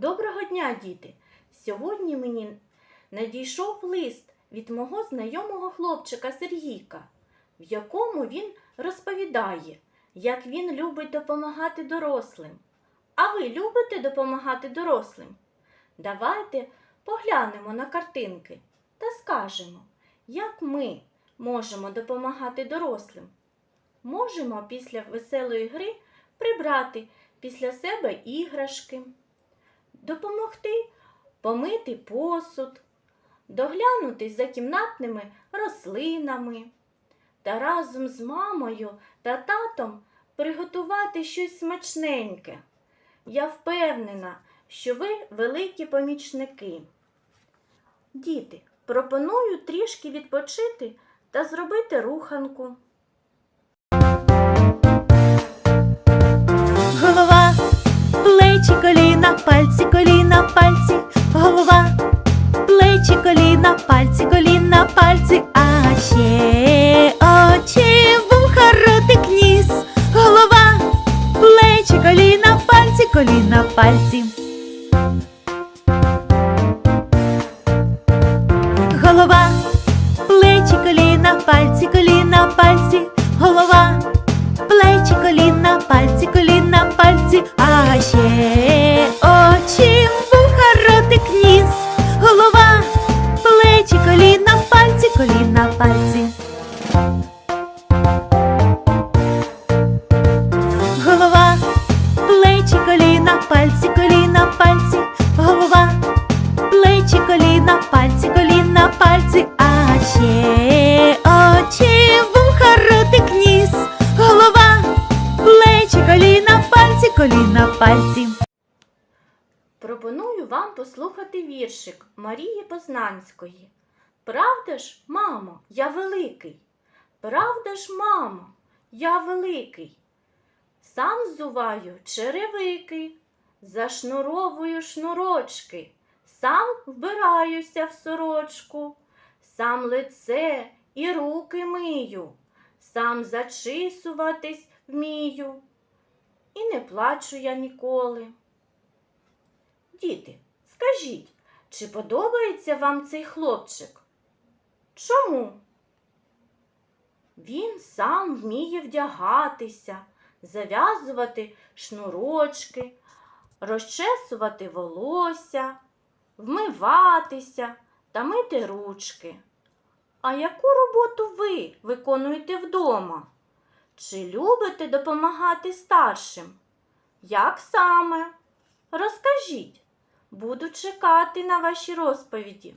Доброго дня, діти! Сьогодні мені надійшов лист від мого знайомого хлопчика Сергійка, в якому він розповідає, як він любить допомагати дорослим. А ви любите допомагати дорослим? Давайте поглянемо на картинки та скажемо, як ми можемо допомагати дорослим. Можемо після веселої гри прибрати після себе іграшки допомогти помити посуд, доглянути за кімнатними рослинами та разом з мамою та татом приготувати щось смачненьке. Я впевнена, що ви великі помічники. Діти, пропоную трішки відпочити та зробити руханку. Плечі, коліна, пальці, коліна, пальці, а ще очі, вуха, ротик, ніс, голова, плечі, коліна, пальці, коліна, пальці. Голова, плечі, коліна, пальці, коліна, пальці, голова плечі, коліна, пальці, коліна, пальці, голова, плечі, коліна, пальці, коліна, пальці, а ще очі, вуха, ротик, ніс, голова, плечі, коліна, пальці, коліна, пальці. Пропоную вам послухати віршик Марії Познанської. Правда ж, мамо, я великий? Правда ж, мамо, я великий? Сам зуваю черевики, зашнуровую шнурочки, сам вбираюся в сорочку, сам лице і руки мию, сам зачисуватись вмію. І не плачу я ніколи. Діти, скажіть, чи подобається вам цей хлопчик? Чому? Він сам вміє вдягатися, зав'язувати шнурочки, розчесувати волосся, вмиватися та мити ручки. А яку роботу ви виконуєте вдома? Чи любите допомагати старшим? Як саме? Розкажіть, буду чекати на ваші розповіді.